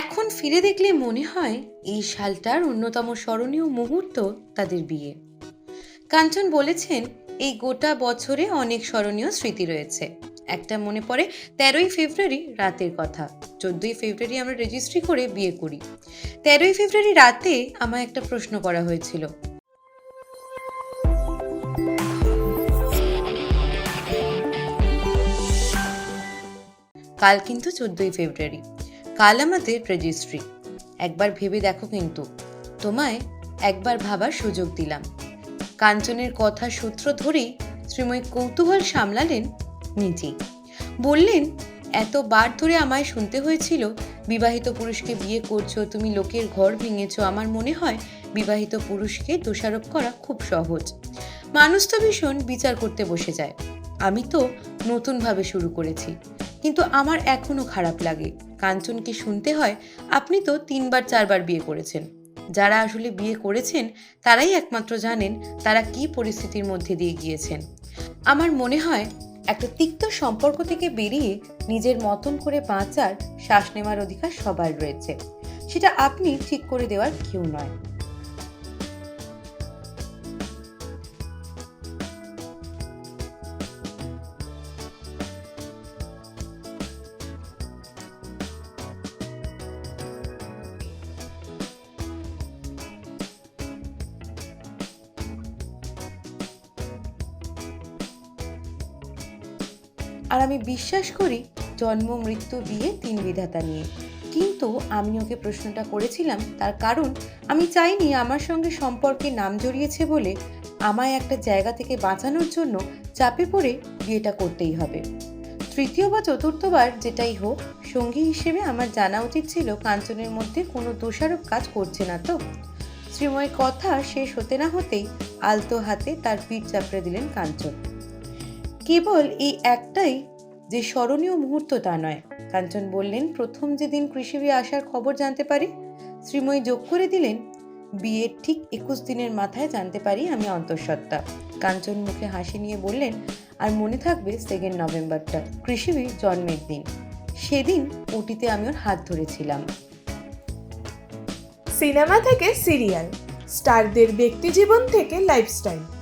এখন ফিরে দেখলে মনে হয় এই সালটার অন্যতম স্মরণীয় মুহূর্ত তাদের বিয়ে। কাঞ্চন বলেছেন, এই গোটা বছরে অনেক স্মরণীয় স্মৃতি রয়েছে। একটা মনে পড়ে তেরোই ফেব্রুয়ারি রাতের কথা। চোদ্দই ফেব্রুয়ারি আমরা রেজিস্ট্রি করে বিয়ে করি। তেরোই ফেব্রুয়ারি রাতে আমায় একটা প্রশ্ন করা হয়েছিল। কাল কিন্তু চোদ্দই ফেব্রুয়ারি। কাল আমাদের রেজিস্ট্রি একবার ভেবে দেখো কিন্তু। তোমায় একবার ভাবার সুযোগ দিলাম। কাঞ্চনের কথা সূত্র ধরেই শ্রীময়ী কৌতূহল সামলালেন নিজেই বললেন এতবার ধরে আমায় শুনতে হয়েছিল, বিবাহিত পুরুষকে বিয়ে করছ, তুমি লোকের ঘর ভেঙেছো। আমার মনে হয় বিবাহিত পুরুষকে দোষারোপ করা খুব সহজ। মানুষ তো ভীষণ বিচার করতে বসে যায়। আমি তো নতুনভাবে শুরু করেছি। কিন্তু আমার এখনও খারাপ লাগে। কাঞ্চনকে শুনতে হয়? আপনি তো তিনবার, চারবার বিয়ে করেছেন। যারা আসলে বিয়ে করেছেন, তারাই একমাত্র জানেন তারা কি পরিস্থিতির মধ্যে দিয়ে গিয়েছেন। আমার মনে হয়, একটা তিক্ত সম্পর্ক থেকে বেরিয়ে নিজের মতন করে বাঁচার, শ্বাস নেওয়ার অধিকার সবার রয়েছে। সেটা আপনি ঠিক করে দেওয়ার কেউ নয়। আর আমি বিশ্বাস করি জন্ম, মৃত্যু, বিয়ে তিন বিধাতা নিয়ে। কিন্তু আমি ওকে প্রশ্নটা করেছিলাম, তার কারণ আমি চাইনি আমার সঙ্গে সম্পর্কে নাম জড়িয়েছে বলে আমায় একটা জায়গা থেকে বাঁচানোর জন্য চাপে পড়ে বিয়েটা করতেই হবে। তৃতীয় বা চতুর্থবার যেটাই হোক, সঙ্গী হিসেবে আমার জানা উচিত ছিল কাঞ্চনের মধ্যে কোনো দোষারোপ কাজ করছে না তো। শ্রীময় কথা শেষ হতে না হতেই আলতো হাতে তার পিঠ চাপড়ে দিলেন কাঞ্চন। কেবল এই একটাই যে স্মরণীয় মুহূর্ত তা নয়। কাঞ্চন বললেন, প্রথম যেদিন কৃষিবি আসার খবর জানতে পারি, শ্রীময়ী যোগ করে দিলেন, বিয়ের ঠিক একুশ দিনের মাথায় জানতে পারি আমি অন্তঃসত্ত্বা। কাঞ্চন মুখে হাসি নিয়ে বললেন, আর মনে থাকবে সেকেন্ড নভেম্বরটা কৃষিবির জন্মের দিন। সেদিন ওটিতে আমি ওর হাত ধরেছিলাম। সিনেমা থেকে সিরিয়াল, স্টারদের ব্যক্তিজীবন থেকে লাইফস্টাইল।